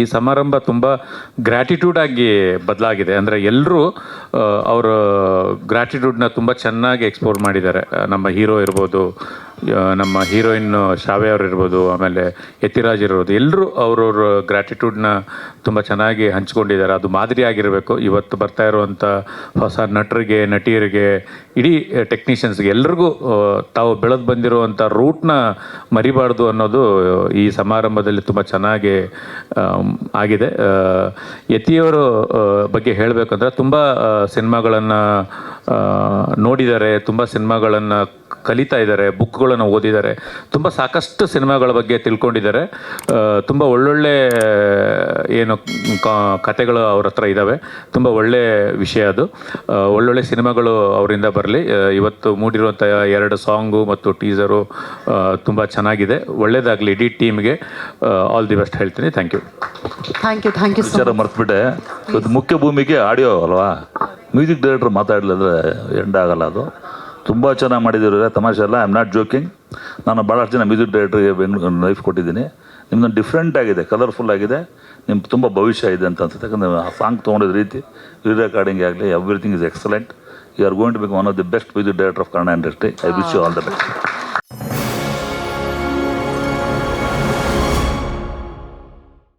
ಈ ಸಮಾರಂಭ ತುಂಬ ಗ್ರ್ಯಾಟಿಟ್ಯೂಡ್ ಆಗಿ ಬದಲಾಗಿದೆ. ಅಂದರೆ ಎಲ್ಲರೂ ಅವರ ಗ್ರ್ಯಾಟಿಟ್ಯೂಡ್ನ ತುಂಬ ಚೆನ್ನಾಗಿ ಎಕ್ಸ್ಪ್ಲೋರ್ ಮಾಡಿದ್ದಾರೆ. ನಮ್ಮ ಹೀರೋ ಇರ್ಬೋದು ನಮ್ಮ ಹೀರೋಯಿನ್ ಶಾವೆ ಅವ್ರು ಇರ್ಬೋದು ಆಮೇಲೆ ಯತಿರಾಜ್ ಇರ್ಬೋದು ಎಲ್ಲರೂ ಅವ್ರವ್ರ ಗ್ರ್ಯಾಟಿಟ್ಯೂಡ್ನ ತುಂಬ ಚೆನ್ನಾಗಿ ಹಂಚ್ಕೊಂಡಿದ್ದಾರೆ. ಅದು ಮಾದರಿ ಆಗಿರಬೇಕು. ಇವತ್ತು ಬರ್ತಾ ಇರುವಂಥ ಹೊಸ ನಟರಿಗೆ, ನಟಿಯರಿಗೆ, ಇಡೀ ಟೆಕ್ನಿಷಿಯನ್ಸ್ಗೆ ಎಲ್ರಿಗೂ ತಾವು ಬೆಳೆದು ಬಂದಿರುವಂಥ ರೂಟ್ನ ಮರಿಬಾರ್ದು ಅನ್ನೋದು ಈ ಸಮಾರಂಭದಲ್ಲಿ ತುಂಬ ಚೆನ್ನಾಗಿ ಆಗಿದೆ. ಯತಿಯವರು ಬಗ್ಗೆ ಹೇಳಬೇಕಂದ್ರೆ ತುಂಬ ಸಿನಿಮಾಗಳನ್ನು ನೋಡಿದ್ದಾರೆ, ತುಂಬ ಸಿನಿಮಾಗಳನ್ನು ಕಲಿತಾ ಇದ್ದಾರೆ ಬುಕ್ಗಳನ್ನು ಓದಿದ್ದಾರೆ. ತುಂಬ ಸಾಕಷ್ಟು ಸಿನಿಮಾಗಳ ಬಗ್ಗೆ ತಿಳ್ಕೊಂಡಿದ್ದಾರೆ. ತುಂಬ ಒಳ್ಳೊಳ್ಳೆ ಏನು ಕ- ಕತೆಗಳು ಅವ್ರ ಹತ್ರ ಇದ್ದಾವೆ ತುಂಬ ಒಳ್ಳೆ ವಿಷಯ ಅದು. ಒಳ್ಳೊಳ್ಳೆ ಸಿನಿಮಾಗಳು ಅವರಿಂದ ಬರಲಿ. ಇವತ್ತು ಮೂಡಿರುವಂಥ ಎರಡು ಸಾಂಗು ಮತ್ತು ಟೀಸರು ತುಂಬ ಚೆನ್ನಾಗಿದೆ. ಒಳ್ಳೇದಾಗಲಿ ಇಡೀ ಟೀಮ್ಗೆ. ಆಲ್ ದಿ ಬೆಸ್ಟ್ ಹೇಳ್ತೀನಿ. Thank you. Thank you thank you sir ವಿಚಾರ ಮರ್ತ್ಬಿಟ್ಟೆ. ಇವತ್ತು ಮುಖ್ಯ ಭೂಮಿಗೆ ಆಡಿಯೋ ಅಲ್ವಾ? ಮ್ಯೂಸಿಕ್ ಡೈರೆಕ್ಟರ್ ಮಾತಾಡಲಿಲ್ಲ ಎಂಡ್ ಆಗಲ್ಲ ಅದು. ತುಂಬ ಚೆನ್ನಾಗಿ ಮಾಡಿದ್ದೀರ ತಮಾಷೆ ಅಲ್ಲ ಐ ಆಮ್ ನಾಟ್ ಜೋಕಿಂಗ್ ನಾನು ಭಾಳಷ್ಟು ಜನ ಮ್ಯೂಸಿಕ್ ಡೈರೆಕ್ಟ್ರಿಗೆ ಬೆಂಗಳೂರು ಲೈಫ್ ಕೊಟ್ಟಿದ್ದೀನಿ. ನಿಮ್ಮದು ಡಿಫ್ರೆಂಟ್ ಆಗಿದೆ ಕಲರ್ಫುಲ್ ಆಗಿದೆ. ನಿಮ್ಗೆ ತುಂಬ ಭವಿಷ್ಯ ಇದೆ ಅಂತ ಅನ್ಸುತ್ತೆ. ಯಾಕಂದರೆ ಆ ಸಾಂಗ್ ತೊಗೊಂಡಿದ್ದ ರೀತಿ ರೀ ರೆಕಾರ್ಡಿಂಗ್ ಆಗಲಿ everything is excellent you are going to become one of the best music director of Kannada industry I wish you all the best